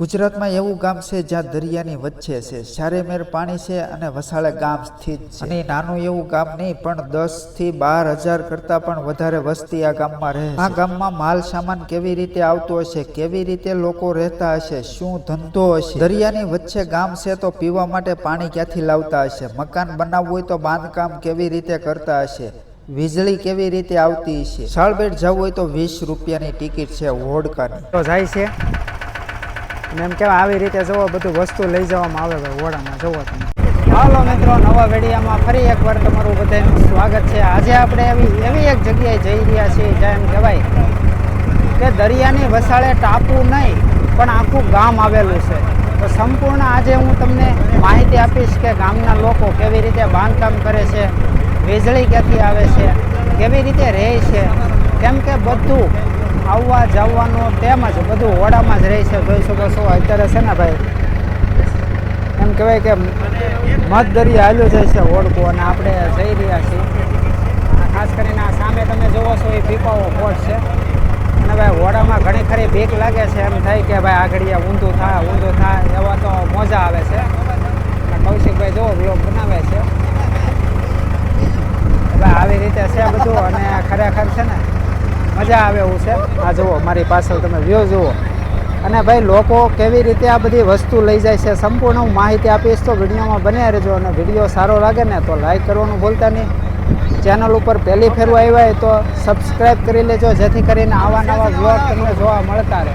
ગુજરાતમાં એવું ગામ છે જ્યાં દરિયાની વચ્ચે છે ચારેમેર પાણી છે અને વસાળે ગામ સ્થિત છે. અને નાનું એવું ગામ નહીં પણ દસથી બાર હજાર કરતા પણ વધારે વસ્તી આ ગામમાં રહે આ ગામમાં માલ સામાન કેવી રીતે આવતો હશે કેવી રીતે લોકો રહેતા હશે શું ધંધો હશે? દરિયાની વચ્ચે ગામ છે તો પીવા માટે પાણી ક્યાંથી લાવતા હશે? મકાન બનાવવું હોય તો બાંધકામ કેવી રીતે કરતા હશે? વીજળી કેવી રીતે આવતી હશે? સાળબેટ જવું હોય તો વીસ રૂપિયાની ટિકિટ છે હોડકાની તો જાય છે. અને એમ કહેવાય આવી રીતે જુઓ, બધું વસ્તુ લઈ જવામાં આવે ભાઈ, ઓળામાં જુઓ તમે. હાલો મિત્રો, નવા વેડિયામાં ફરી એકવાર તમારું બધાનું સ્વાગત છે. આજે આપણે એવી એવી એક જગ્યાએ જઈ રહ્યા છીએ જ્યાં એમ કહેવાય કે દરિયાની વસાળે ટાપુ નહીં, પણ આખું ગામ આવેલું છે. તો સંપૂર્ણ આજે હું તમને માહિતી આપીશ કે ગામના લોકો કેવી રીતે બાંધકામ કરે છે, વીજળી ક્યાંથી આવે છે, કેવી રીતે રહે છે. કેમ કે બધું આવવા, જવાનું તેમજ બધું ઓડામાં જ રહે છે. જોઈ શકો અત્યારે છે ને ભાઈ, એમ કહેવાય કે મધ દરિયા હાલ્યો જાય છે ઓળખું અને આપણે જઈ રહ્યા છીએ. ખાસ કરીને આ સામે તમે જોવો છો, એ પીપાવો પોટ છે. અને ભાઈ ઓડામાં ઘણી ખરી ભીક લાગે છે. એમ થાય કે ભાઈ આગળિયા ઊંધું થાય ઊંધું થાય એવા તો મજા આવે છે. કૌશિકભાઈ જોવો બ્લોગ બનાવે છે. આવી રીતે છે બધું અને ખરેખર છે ને મજા આવે એવું છે. આ જુઓ, મારી પાછળ તમે વ્યૂ જુઓ. અને ભાઈ, લોકો કેવી રીતે આ બધી વસ્તુ લઈ જાય છે, સંપૂર્ણ હું માહિતી આપીશ. તો વિડીયોમાં બન્યા રહેજો અને વીડિયો સારો લાગે ને તો લાઈક કરવાનું ભૂલતા નહીં. ચેનલ ઉપર પહેલી ફેરવું આવ્યા હોય તો સબસ્ક્રાઈબ કરી લેજો, જેથી કરીને આવા નવા બ્લોગ તમને જોવા મળતા રહે.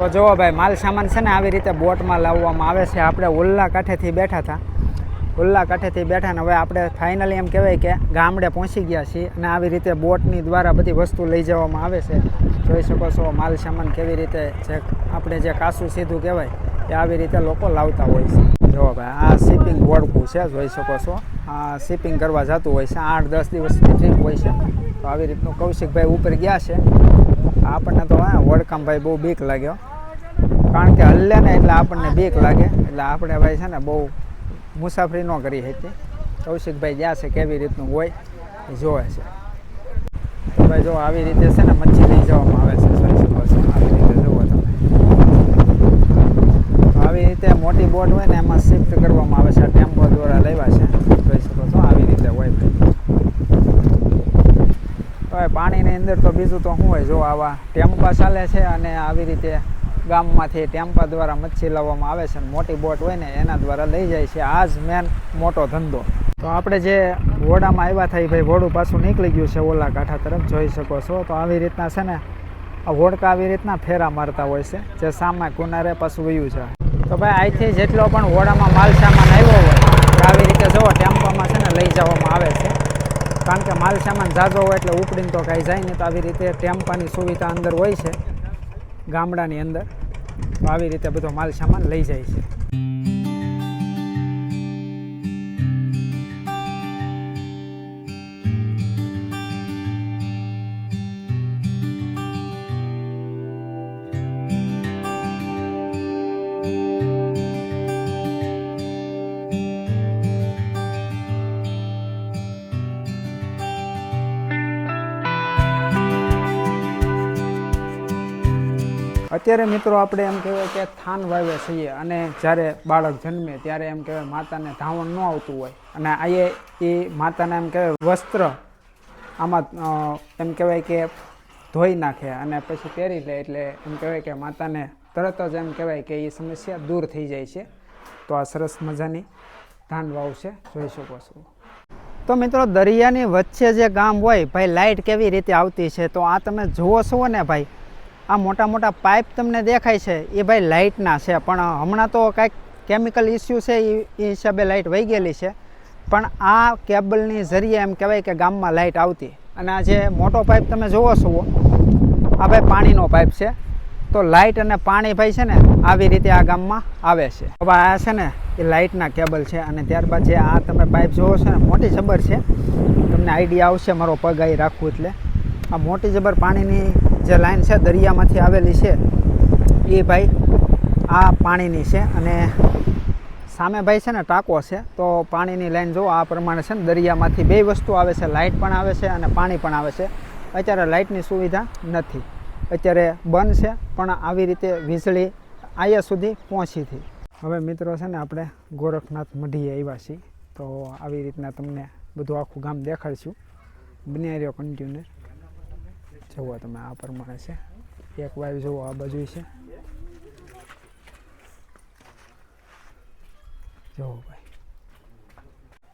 તો જુઓ ભાઈ, માલ સામાન છે ને આવી રીતે બોટમાં લાવવામાં આવે છે. આપણે ઉલ્લા કાંઠેથી બેઠા હતા. ઉલ્લા કાંઠેથી બેઠા ને હવે આપણે ફાઇનલી એમ કહેવાય કે ગામડે પહોંચી ગયા છીએ અને આવી રીતે બોટની દ્વારા બધી વસ્તુ લઈ જવામાં આવે છે. જોઈ શકો છો માલ સામાન કેવી રીતે જે આપણે જે કાસું સીધું કહેવાય એ આવી રીતે લોકો લાવતા હોય છે. જો ભાઈ, આ શિપિંગ બોડકું છે, જોઈ શકો છો. આ શિપિંગ કરવા જતું હોય છે, આઠ દસ દિવસની ટ્રીપ હોય છે. તો આવી રીતનું કૌશિકભાઈ ઉપર ગયા છે. આપણને તો, હા વડકામભાઈ બહુ બીક લાગ્યો. કારણ કે હલ્લે ને એટલે આપણને બીક લાગે. એટલે આપણે ભાઈ છે ને બહુ મુસાફરી ન કરી હતી કૌશિકભાઈ જ્યાં છે કેવી રીતનું હોય એ જોવે છે. ભાઈ જો આવી રીતે છે ને મચ્છી લઈ જવામાં આવે છે. આવી રીતે જુઓ તમે. આવી રીતે મોટી બોટ હોય ને એમાં શિફ્ટ કરવામાં આવે છે. ટેમ્પો દ્વારા લેવા છે. જોઈ શકો છો, આવી રીતે હોય ભાઈ. પાણીની અંદર તો બીજું તો શું હોય? જો આવા ટેમ્પા ચાલે છે અને આવી રીતે ગામમાંથી ટેમ્પા દ્વારા મચ્છી લાવવામાં આવે છે મોટી બોટ હોય ને એના દ્વારા લઈ જાય છે. આ જ મેન મોટો ધંધો. તો આપણે જે ઘોડામાં આવ્યા થાય ભાઈ ઘોડું પાછું નીકળી ગયું છે ઓલા કાંઠા તરફ, જોઈ શકો છો. તો આવી રીતના છે ને, આ વોડકા આવી રીતના ફેરા મારતા હોય છે, જે સામે કુનારે પાછું વયું છે. તો ભાઈ અહીંથી જેટલો પણ હોડામાં માલ સામાન આવ્યો હોય આવી રીતે જુઓ ટેમ્પામાં છે ને લઈ જવામાં આવે છે. કારણ કે માલ સામાન ઝાઝો હોય એટલે ઉપડીને તો કાંઈ જાય નહીં, તો આવી રીતે ટેમ્પાની સુવિધા અંદર હોય છે ગામડાની અંદર. આવી રીતે બધો માલ સામાન લઈ જાય છે. અત્યારે મિત્રો આપણે એમ કહેવાય કે થાન વાવે છીએ અને જ્યારે બાળક જન્મે ત્યારે એમ કહેવાય માતાને ધાવણ ન આવતું હોય. અને આ એ માતાને એમ કહેવાય વસ્ત્ર આમાં એમ કહેવાય કે ધોઈ નાખે અને પછી પહેરી લે એટલે એમ કહેવાય કે માતાને તરત જ એમ કહેવાય કે એ સમસ્યા દૂર થઈ જાય છે. તો આ સરસ મજાની ધાન વાવ છે. જોઈ શકો છો. તો મિત્રો દરિયાની વચ્ચે જે ગામ હોય, ભાઈ લાઇટ કેવી રીતે આવતી છે? તો આ તમે જુઓ છો ને ભાઈ આ મોટા મોટા પાઇપ તમને દેખાય છે, એ ભાઈ લાઇટના છે. પણ હમણાં તો કાંઈક કેમિકલ ઇસ્યુ છે એ હિસાબે લાઇટ વહી ગયેલી છે. પણ આ કેબલની જરીએ એમ કહેવાય કે ગામમાં લાઇટ આવતી. અને આ જે મોટો પાઇપ તમે જુઓ છો, આ ભાઈ પાણીનો પાઇપ છે. તો લાઇટ અને પાણી ભાઈ છે ને, આવી રીતે આ ગામમાં આવે છે. હવે આ છે ને, એ લાઇટના કેબલ છે અને ત્યારબાદ જે આ તમે પાઇપ જોવો છો ને, મોટી જબર છે. તમને આઈડિયા આવશે, મારો પગ આવી રાખવું એટલે. આ મોટી જબર પાણીની જે લાઈન છે દરિયામાંથી આવેલી છે, એ ભાઈ આ પાણીની છે અને સામે ભાઈ છે ને ટાંકો છે, તો પાણીની લાઈન જો આ પ્રમાણે છે ને દરિયામાંથી બે વસ્તુ આવે છે લાઇટ પણ આવે છે અને પાણી પણ આવે છે. અત્યારે લાઇટની સુવિધા નથી. અત્યારે બંધ છે, પણ આવી રીતે વીજળી અહીંયા સુધી પહોંચી હતી. હવે મિત્રો છે ને આપણે ગોરખનાથ મઢીએ આવ્યા છીએ, તો આવી રીતના તમને બધું આખું ગામ દેખાડશું. બની રહ્યો કન્ટિન્યુ જુઓ તમે આ પ્રમાણે છે. એક વાયુ જુઓ આ બાજુ છે. જુઓ ભાઈ.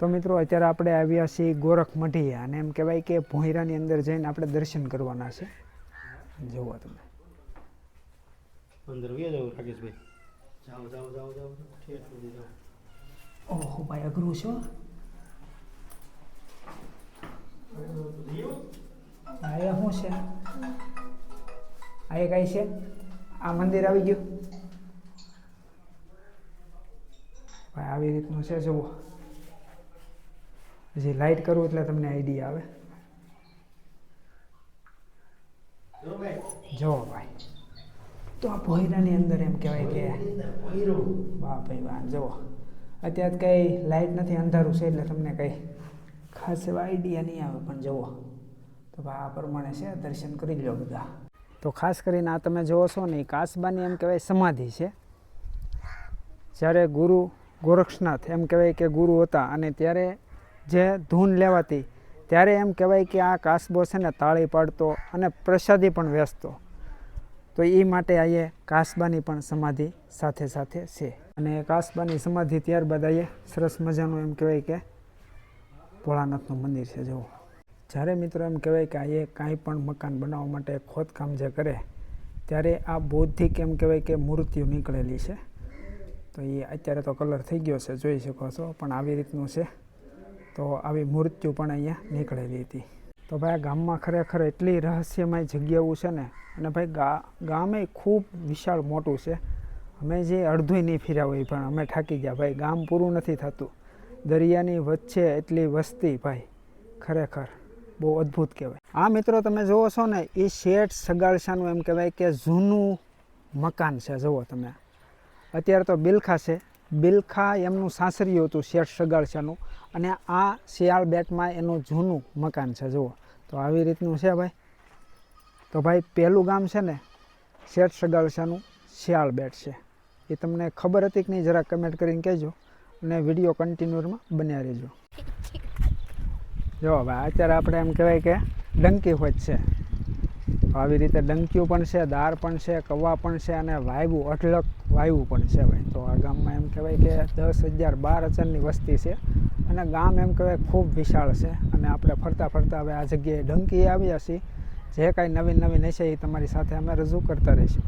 તો મિત્રો અત્યારે આપણે આવ્યા છીએ ગોરખ મઢી અને એમ કહેવાય કે ભોંયરાની અંદર જઈને આપણે દર્શન કરવાના છે. જુઓ તમે. અંદર વ્યા જાવ રાકેશભાઈ. જાઓ ઓહો ભાઈ અઘરું છો આ એ શું છે. આ એ કઈ છે. આ મંદિર આવી ગયું. ભાઈ, આવી રીતનું છે, જુઓ. હજી લાઇટ કરું એટલે તમને આઈડિયા આવે. જો ભાઈ. તો આ ભોયરાની અંદર એમ કહેવાય કે વાહ ભાઈ વાહ જુઓ. અત્યારે કંઈ લાઇટ નથી, અંધારું છે એટલે તમને કંઈ ખાસ એવા આઈડિયા નહીં આવે, પણ જુઓ. તો આ પ્રમાણે છે, દર્શન કરી લો બધા. તો ખાસ કરીને આ તમે જુઓ છો ને કાસબાની એમ કહેવાય સમાધિ છે. જ્યારે ગુરુ ગોરક્ષનાથ એમ કહેવાય કે ગુરુ હતા અને ત્યારે જે ધૂન લેવાતી, ત્યારે એમ કહેવાય કે આ કાસબો છે ને તાળી પાડતો અને પ્રસાદી પણ વેચતો. તો એ માટે અહીંયા કાસબાની પણ સમાધિ સાથે સાથે છે. અને કાસબાની સમાધિ ત્યારબાદ અહીંયા સરસ મજાનું એમ કહેવાય કે ભોળાનાથનું મંદિર છે, જુઓ. જ્યારે મિત્રો એમ કહેવાય કે આ એ કાંઈ પણ મકાન બનાવવા માટે ખોદકામ જે કરે, ત્યારે આ બૌદ્ધિક એમ કહેવાય કે મૂર્તિઓ નીકળેલી છે. તો એ અત્યારે તો કલર થઈ ગયો છે, જોઈ શકો છો, પણ આવી રીતનું છે. તો આવી મૂર્તિઓ પણ અહીંયા નીકળેલી હતી. તો ભાઈ આ ગામમાં ખરેખર એટલી રહસ્યમય જગ્યાઓ છે ને, અને ભાઈ ગા, ગામે ખૂબ વિશાળ મોટું છે. અમે જે અડધું નહીં ફેર્યા હોય પણ અમે થાકી ગયા. ભાઈ, ગામ પૂરું નથી થતું. દરિયાની વચ્ચે એટલી વસ્તી ભાઈ, ખરેખર. બહુ અદ્ભુત કહેવાય. આ મિત્રો, તમે જુઓ છો ને, એ શેઠ સગાળશાનું એમ કહેવાય કે જૂનું મકાન છે. જુઓ તમે. અત્યારે તો બિલખા છે. બિલખા એમનું સાસરિયું હતું, શેઠ સગાળશાનું. અને આ શિયાળ બેટમાં એનું જૂનું મકાન છે. જુઓ. તો આવી રીતનું છે ભાઈ. તો ભાઈ, પહેલું ગામ છે ને, શેઠ સગાળશાનું શિયાળ બેટ છે. એ તમને ખબર હતી કે નહીં, જરા કમેન્ટ કરીને કહેજો અને વીડિયો કન્ટિન્યુરમાં બન્યા રહેજો. જો હવે અત્યારે આપણે એમ કહેવાય કે ડંકી હોય છે. આવી રીતે ડંકીઓ પણ છે, દાર પણ છે, કવા પણ છે અને વાયવું અઢળક વાયવું પણ છે ભાઈ. તો આ ગામમાં એમ કહેવાય કે દસ હજાર બાર હજારની વસ્તી છે અને ગામ એમ કહેવાય ખૂબ વિશાળ છે. અને આપણે ફરતા ફરતા હવે આ જગ્યાએ ડંકી આવ્યા છીએ. જે કાંઈ નવીન નવીન હશે એ તમારી સાથે અમે રજૂ કરતા રહીશું.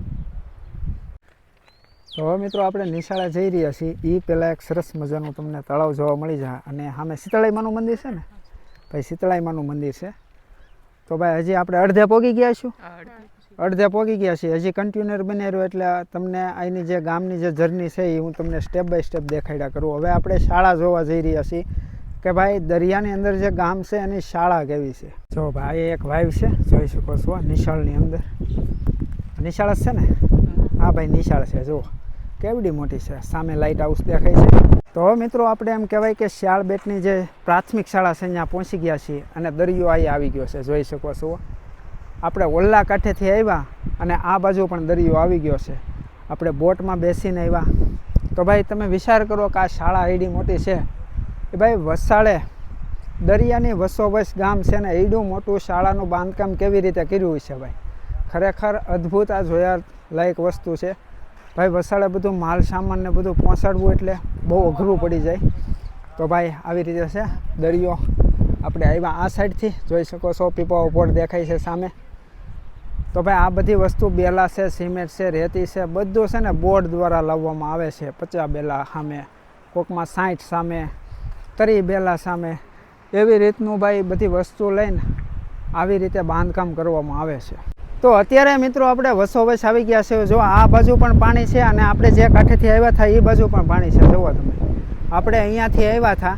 તો હવે મિત્રો આપણે નિશાળા જઈ રહ્યા છીએ. એ પહેલાં એક સરસ મજાનું તમને તળાવ જોવા મળી જાય અને સામે શીતળાઈમાનું મંદિર છે ને? ભાઈ શીતળાઈમાનું મંદિર છે. તો ભાઈ હજી આપણે અડધે પોગી ગયા છું અડધે પોગી ગયા છીએ. હજી કન્ટિન્યુઅર બની રહ્યો એટલે તમને અહીંની જે ગામની જે જર્ની છે એ હું તમને સ્ટેપ બાય સ્ટેપ દેખાડ્યા કરું. હવે આપણે શાળા જોવા જઈ રહ્યા છીએ કે ભાઈ દરિયાની અંદર જે ગામ છે એની શાળા કેવી છે? જો ભાઈ એક વાઇવ છે. જોઈ શકો છો નિશાળની અંદર. નિશાળ જ છે ને? હા. ભાઈ નિશાળ છે. જુઓ. કેવડી મોટી છે. સામે લાઇટ હાઉસ દેખાય છે. તો હવે મિત્રો આપણે એમ કહેવાય કે શિયાળ બેટની જે પ્રાથમિક શાળા છે અહીંયા પહોંચી ગયા છીએ અને દરિયો અહીં આવી ગયો છે, જોઈ શકો છો. આપણે ઓલ્લા કાંઠેથી આવ્યા અને આ બાજુ પણ દરિયો આવી ગયો છે. આપણે બોટમાં બેસીને આવ્યા. તો ભાઈ તમે વિચાર કરો કે આ શાળા એડી મોટી છે. એ ભાઈ વસાળે દરિયાની વસોવસ ગામ છે ને એડું મોટું શાળાનું બાંધકામ કેવી રીતે કર્યું છે ભાઈ? ખરેખર અદ્ભુત આ જોયા લાયક વસ્તુ છે. ભાઈ, વસાડે બધું માલ, સામાન ને બધું પહોંચાડવું એટલે બહુ અઘરું પડી જાય. તો ભાઈ, આવી રીતે છે. દરિયો આપણે આવ્યા આ સાઈડથી. જોઈ શકો છો પીપાઓ પોટ દેખાય છે સામે. તો ભાઈ, આ બધી વસ્તુ બેલા છે, સિમેન્ટ છે, રેતી છે, બધું છે ને બોર્ડ દ્વારા લાવવામાં આવે છે. પચાસ બેલા સામે, કોકમાં સાઠ સામે, તરી બેલા સામે. એવી રીતનું ભાઈ, બધી વસ્તુ લઈને આવી રીતે બાંધકામ કરવામાં આવે છે. તો અત્યારે મિત્રો આપણે વસોવસ આવી ગયા છે. જો આ બાજુ પણ પાણી છે અને આપણે જે કાંઠેથી આવ્યા હતા એ બાજુ પણ પાણી છે. જુઓ તમે. આપણે અહીંયાથી આવ્યા હતા.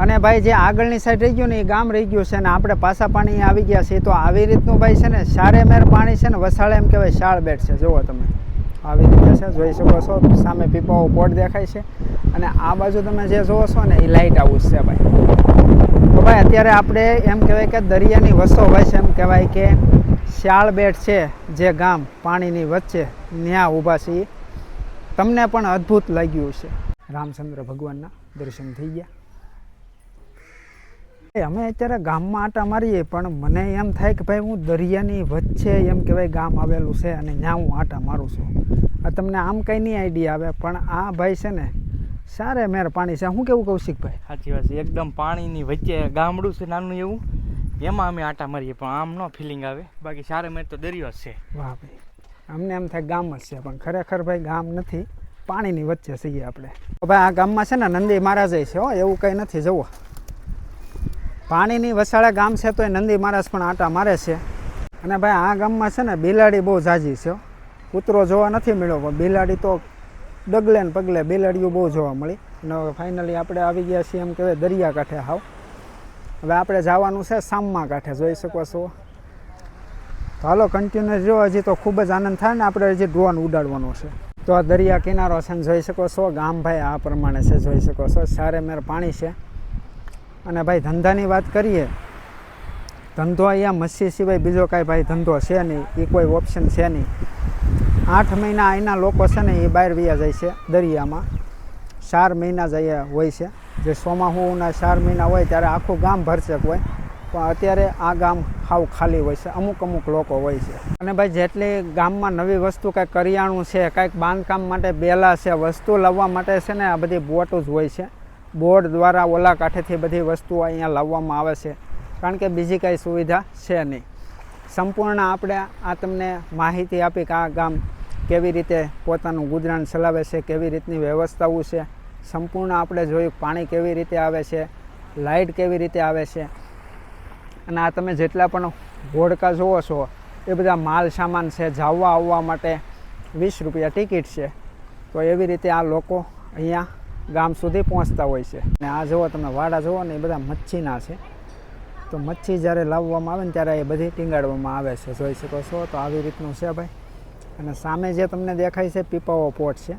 અને ભાઈ જે આગળની સાઈડ રહી ગયું ને એ ગામ રહી ગયું છે અને આપણે પાછા પાણી આવી ગયા છે તો આવી રીતનું ભાઈ છે ને સારે મેર પાણી છે ને વસાળે એમ કહેવાય શાળ બેટ છે. જુઓ તમે. આવી રીતે છે. જોઈ શકો છો. સામે પીપાઓ પોટ દેખાય છે. અને આ બાજુ તમે જે જોવો છો ને એ લાઇટ હાઉસ છે ભાઈ. ભાઈ, અત્યારે આપણે એમ કહેવાય કે દરિયાની વસો હોય છે, એમ કહેવાય કે શ્યાળબેટ છે જે ગામ પાણીની વચ્ચે ત્યાં ઊભા છીએ. તમને પણ અદ્ભુત લાગ્યું છે રામચંદ્ર ભગવાનના દર્શન થઈ ગયા. અમે અત્યારે ગામમાં આટા મારીએ, પણ મને એમ થાય કે ભાઈ, હું દરિયાની વચ્ચે એમ કહેવાય ગામ આવેલું છે અને ત્યાં હું આટા મારું છું. આ તમને આમ કંઈ નહીં આઈડિયા આવે, પણ આ ભાઈ છે ને સારે મેર પાણી છે. હું કેવું કૌશિકભાઈ સાચી વાત છે. એકદમ પાણીની વચ્ચે ગામડું છે નાનું એવું. એમાં અમે આટા મારીએ પણ આમ નો ફિલિંગ આવે. બાકી સારે મેર તો દરિયો જ છે. વાહ ભાઈ. અમને એમ થાય ગામ જ છે પણ ખરેખર ભાઈ ગામ નથી. પાણીની વચ્ચે છીએ આપણે. ભાઈ આ ગામમાં છે ને નંદી મહારાજ છે હો એવું કંઈ નથી જવો પાણીની વસાળા ગામ છે તો એ નંદી મહારાજ પણ આટા મારે છે. અને ભાઈ આ ગામમાં છે ને બિલાડી બહુ ઝાઝી છે કૂતરો જોવા નથી મળ્યો પણ બિલાડી તો ડગલે ને પગલે બેલાડીઓ બહુ જોવા મળી. અને ફાઇનલી આપણે આવી ગયા છીએ એમ કહેવાય દરિયા કાંઠે હાવ. હવે આપણે જવાનું છે સામમાં કાંઠે, જોઈ શકો છો. તો હાલો કન્ટિન્યુઅસ જો, હજી તો ખૂબ જ આનંદ થાય ને આપણે હજી ડ્રોન ઉડાડવાનો છે. તો આ દરિયા કિનારો છે જોઈ શકો છો, ગામ ભાઈ આ પ્રમાણે છે, જોઈ શકો છો. સારે મેર પાણી છે. અને ભાઈ ધંધાની વાત કરીએ, ધંધો અહીંયા મસ્સી સિવાય બીજો કાંઈ ભાઈ ધંધો છે નહીં. એ કોઈ ઓપ્શન છે નહીં. આઠ મહિના અહીંના લોકો છે ને એ બહાર વ્યા જાય છે દરિયામાં. ચાર મહિના જ અહીંયા હોય છે. જે સોમાહુના ચાર મહિના હોય ત્યારે આખું ગામ ભરચક હોય. પણ અત્યારે આ ગામ હાવ ખાલી હોય છે. અમુક અમુક લોકો હોય છે. અને ભાઈ જેટલી ગામમાં નવી વસ્તુ કાંઈક કરિયાણું છે, કાંઈક બાંધકામ માટે બેલા છે, વસ્તુ લાવવા માટે છે ને આ બધી બોટો જ હોય છે. બોટ દ્વારા ઓલા કાંઠેથી બધી વસ્તુઓ અહીંયા લાવવામાં આવે છે. કારણ કે બીજી કાંઈ સુવિધા છે નહીં. સંપૂર્ણ આપણે આ તમને માહિતી આપી કે આ ગામ કેવી રીતે પોતાનું ગુજરાન ચલાવે છે, કેવી રીતની વ્યવસ્થાઓ છે, સંપૂર્ણ આપણે જોયું પાણી કેવી રીતે આવે છે, લાઇટ કેવી રીતે આવે છે. અને આ તમે જેટલા પણ ઘોડકા જુઓ છો, એ બધા માલ સામાન છે જવા આવવા માટે વીસ રૂપિયા ટિકિટ છે. તો એવી રીતે આ લોકો અહીંયા ગામ સુધી પહોંચતા હોય છે. અને આ જુઓ તમે, વાડા જુઓ ને એ બધા મચ્છીના છે. તો મચ્છી જ્યારે લાવવામાં આવે ને ત્યારે એ બધી ટીંગાડવામાં આવે છે. જોઈ શકો છો, તો આવી રીતનું છે ભાઈ. અને સામે જે તમને દેખાય છે પીપાવો પોટ છે.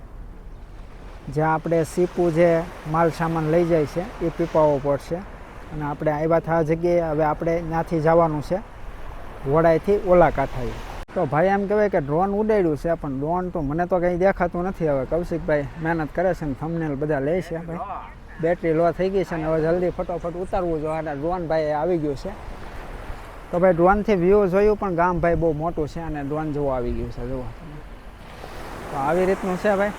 જ્યાં આપણે સીપુ જે માલ સામાન લઈ જાય છે એ પીપાવો પોટ છે. અને આપણે આવ્યા હતા જગ્યાએ હવે આપણે ત્યાંથી જવાનું છે વડાઈથી ઓલા કાંઠાએ તો ભાઈ એમ કહેવાય કે ડ્રોન ઉડાડ્યું છે પણ ડ્રોન તો મને તો કંઈ દેખાતું નથી હવે. કૌશિકભાઈ મહેનત કરે છે ને થમનેલ બધા લે છે. ભાઈ બેટરી લો થઈ ગઈ છે ને હવે જલ્દી ફટોફટ ઉતારવું જોઈએ. અને ડ્રોન ભાઈ આવી ગયું છે. તો ભાઈ ડ્રોનથી વ્યૂ જોયું પણ ગામ ભાઈ બહુ મોટું છે અને ડ્રોન જોવા આવી ગયું છે, જુઓ તો આવી રીતનું છે ભાઈ.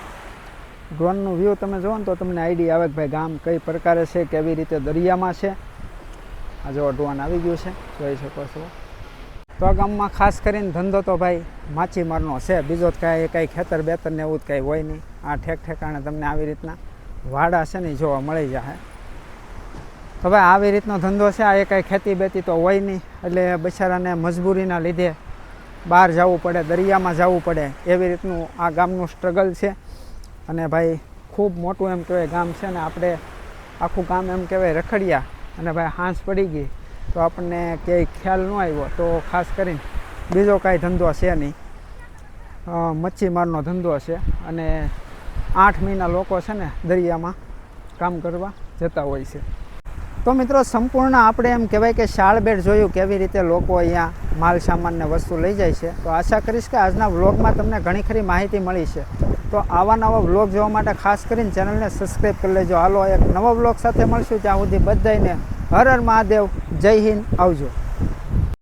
ડ્રોનનું વ્યૂ તમે જુઓ ને તો તમને આઈડિયા આવે કે ભાઈ ગામ કઈ પ્રકારે છે, કેવી રીતે દરિયામાં છે. આ જો ડ્રોન આવી ગયું છે, જોઈ શકો છો. તો આ ગામમાં ખાસ કરીને ધંધો તો ભાઈ માછીમારનો છે. બીજો કાંઈ કાંઈ ખેતર બેતર ને એવું જ કાંઈ હોય નહીં. આ ઠેક ઠેકાણે તમને આવી રીતના વાડા છે ને જોવા મળી જાય ભાઈ આવી રીતનો ધંધો છે, આ એ કાંઈ ખેતી બેતી તો હોય નહીં. એટલે બિચારાને મજબૂરીના લીધે બહાર જવું પડે, દરિયામાં જવું પડે. એવી રીતનું આ ગામનું સ્ટ્રગલ છે. અને ભાઈ, ખૂબ મોટું એમ કહેવાય ગામ છે ને આપણે આખું ગામ એમ કહેવાય રખડ્યા. અને ભાઈ, હાંસ પડી ગઈ. તો આપણને ક્યાંય ખ્યાલ ન આવ્યો. તો ખાસ કરીને બીજો કાંઈ ધંધો છે નહીં. મચ્છીમારનો ધંધો છે. અને આઠ મહિના લોકો છે ને દરિયામાં કામ કરવા જતા હોય છે. તો મિત્રો, સંપૂર્ણ આપણે એમ કહેવાય કે શાળબેટ જોયું કેવી રીતે લોકો અહીંયા માલ સામાનને વસ્તુ લઈ જાય છે. તો આશા કરીશ કે આજના વ્લોગમાં તમને ઘણી ખરી માહિતી મળી છે. તો આવા નવા વ્લોગ જોવા માટે ખાસ કરીને ચેનલને સબસ્ક્રાઈબ કરી લેજો. હાલો, એક નવા વ્લોગ સાથે મળશું. ત્યાં સુધી બધાને હર હર મહાદેવ. જય હિન્દ. આવજો.